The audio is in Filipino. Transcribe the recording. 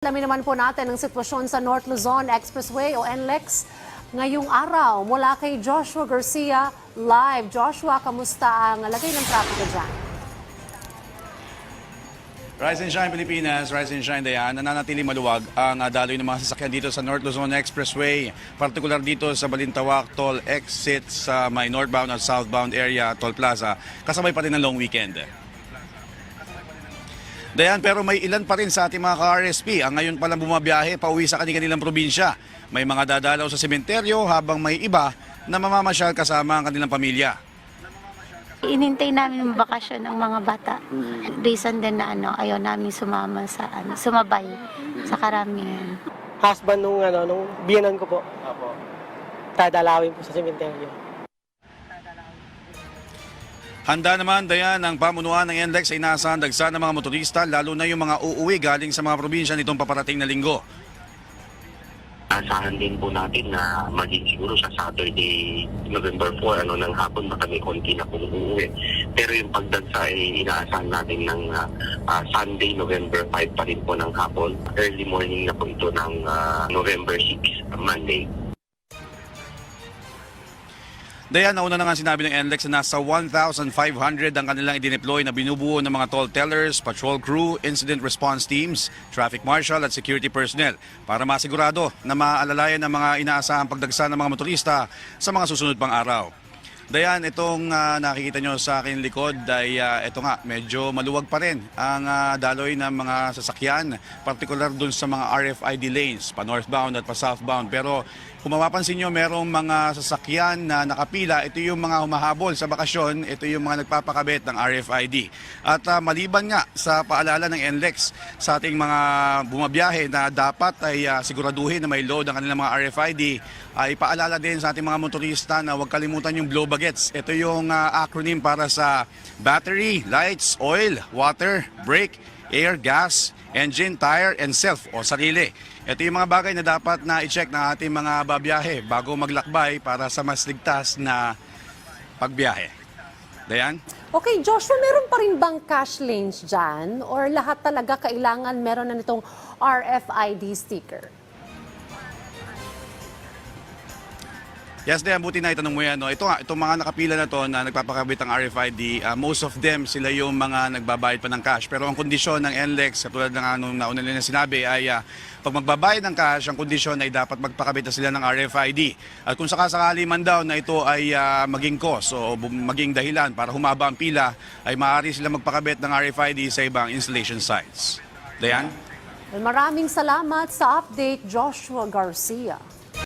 Alamin naman po natin ang sitwasyon sa North Luzon Expressway o NLEX ngayong araw mula kay Joshua Garcia live. Joshua, kamusta ang lagay ng trapiko dyan? Rise and Shine Pilipinas, Rise and Shine Dayan, nananatili maluwag ang ah, daloy ng mga sasakyan dito sa North Luzon Expressway. Partikular dito sa Balintawak Toll Exit sa may northbound at southbound area, Toll Plaza, kasabay pa rin ng long weekend. Dayan, pero may ilan pa rin sa ating mga ka-RSP ang ngayon palang bumabiyahe pauwi sa kanilang probinsya. May mga dadalaw sa sementeryo habang may iba na mamamasyal kasama ang kanilang pamilya. Inintay namin yung bakasyon ng mga bata. Reason din na ano, ayaw namin sumama sa ano, sumabay sa karamihan. husband nung ano nung biyanan ko po. Apo. Dadalawin po sa sementeryo. Handa naman dayan ang pamunuan ng NLEX ay inaasahan dagsa ng mga motorista lalo na yung mga uuwi galing sa mga probinsya nitong paparating na linggo. asahan din po natin na maging siguro sa Saturday, November 4, ano, ng hapon baka may konti na pong uuwi. Pero yung pagdagsa ay inaasahan natin ng ah, Sunday, November 5 pa rin po ng hapon. Early morning na po ito ng ah, November 6, Monday. Dayan, nauna na nga sinabi ng NLEX na nasa 1,500 ang kanilang idineploy na binubuo ng mga toll tellers, patrol crew, incident response teams, traffic marshal at security personnel para masigurado na maalalayan ang mga inaasahang pagdagsa ng mga motorista sa mga susunod pang araw. Dayan, itong ah, nakikita nyo sa akin likod ay ah, ito nga, medyo maluwag pa rin ang ah, daloy ng mga sasakyan, partikular dun sa mga RFID lanes, pa northbound at pa southbound. Pero kung mapapansin nyo, merong mga sasakyan na nakapila, ito yung mga humahabol sa bakasyon, ito yung mga nagpapakabit ng RFID. At ah, maliban nga sa paalala ng NLEX sa ating mga bumabiyahe na dapat ay ah, siguraduhin na may load ang kanilang mga RFID, ay paalala din sa ating mga motorista na huwag kalimutan yung blow bagets. Ito yung ah, acronym para sa battery, lights, oil, water, brake, air, gas, engine, tire, and self o sarili. Ito yung mga bagay na dapat na i-check ng ating mga babiyahe bago maglakbay para sa mas ligtas na pagbiyahe. Dayan? Okay, Joshua, meron pa rin bang cash lanes dyan? Or lahat talaga kailangan meron na nitong RFID sticker? Yes, Dayan, buti na itanong mo yan. No? Ito nga, itong mga nakapila na to na nagpapakabit ng RFID, ah, most of them sila yung mga nagbabayad pa ng cash. Pero ang kondisyon ng NLEX, katulad ng anong nauna nila sinabi, ay ah, pag magbabayad ng cash, ang kondisyon ay dapat magpakabit na sila ng RFID. At kung sakasakali man daw na ito ay ah, maging cause o maging dahilan para humaba ang pila, ay maaari sila magpakabit ng RFID sa ibang installation sites. Dayan? Maraming salamat sa update, Joshua Garcia.